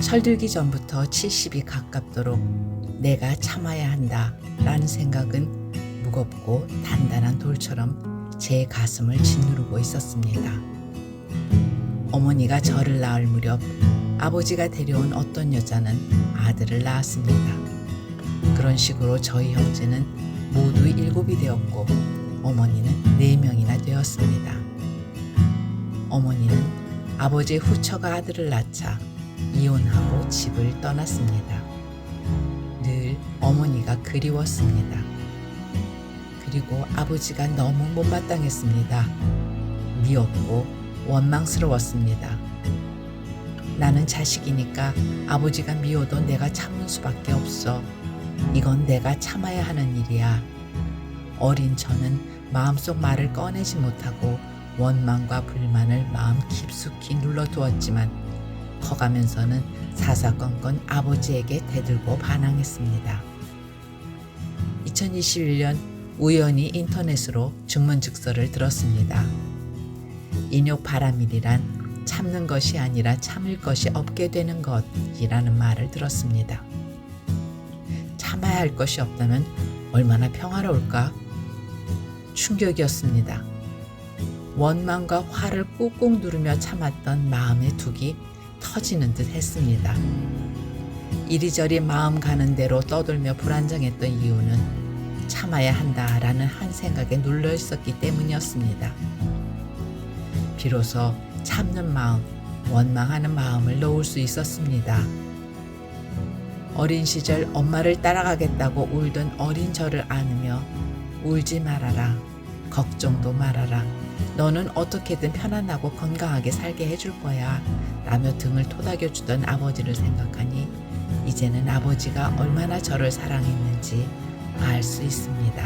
철들기 전부터 70이 가깝도록 내가 참아야 한다 라는 생각은 무겁고 단단한 돌처럼 제 가슴을 짓누르고 있었습니다. 어머니가 저를 낳을 무렵 아버지가 데려온 어떤 여자는 아들을 낳았습니다. 그런 식으로 저희 형제는 모두 일곱이 되었고 어머니는 네 명이나 되었습니다. 어머니는 아버지의 후처가 아들을 낳자 이혼하고 집을 떠났습니다. 늘 어머니가 그리웠습니다. 그리고 아버지가 너무 못마땅했습니다. 미웠고 원망스러웠습니다. 나는 자식이니까 아버지가 미워도 내가 참는 수밖에 없어. 이건 내가 참아야 하는 일이야. 어린 저는 마음속 말을 꺼내지 못하고 원망과 불만을 마음 깊숙이 눌러두었지만 커가면서는 사사건건 아버지에게 대들고 반항했습니다. 2021년 우연히 인터넷으로 증문즉서를 들었습니다. 인욕 바람일이란 참는 것이 아니라 참을 것이 없게 되는 것이라는 말을 들었습니다. 참아야 할 것이 없다면 얼마나 평화로울까? 충격이었습니다. 원망과 화를 꾹꾹 누르며 참았던 마음의 둑이 터지는 듯 했습니다. 이리저리 마음 가는 대로 떠돌며 불안정했던 이유는 참아야 한다라는 한 생각에 눌려 있었기 때문이었습니다. 비로소 참는 마음, 원망하는 마음을 놓을 수 있었습니다. 어린 시절 엄마를 따라가겠다고 울던 어린 저를 안으며 울지 말아라. 걱정도 말아라. 너는 어떻게든 편안하고 건강하게 살게 해줄 거야. 라며 등을 토닥여 주던 아버지를 생각하니 이제는 아버지가 얼마나 저를 사랑했는지 알 수 있습니다.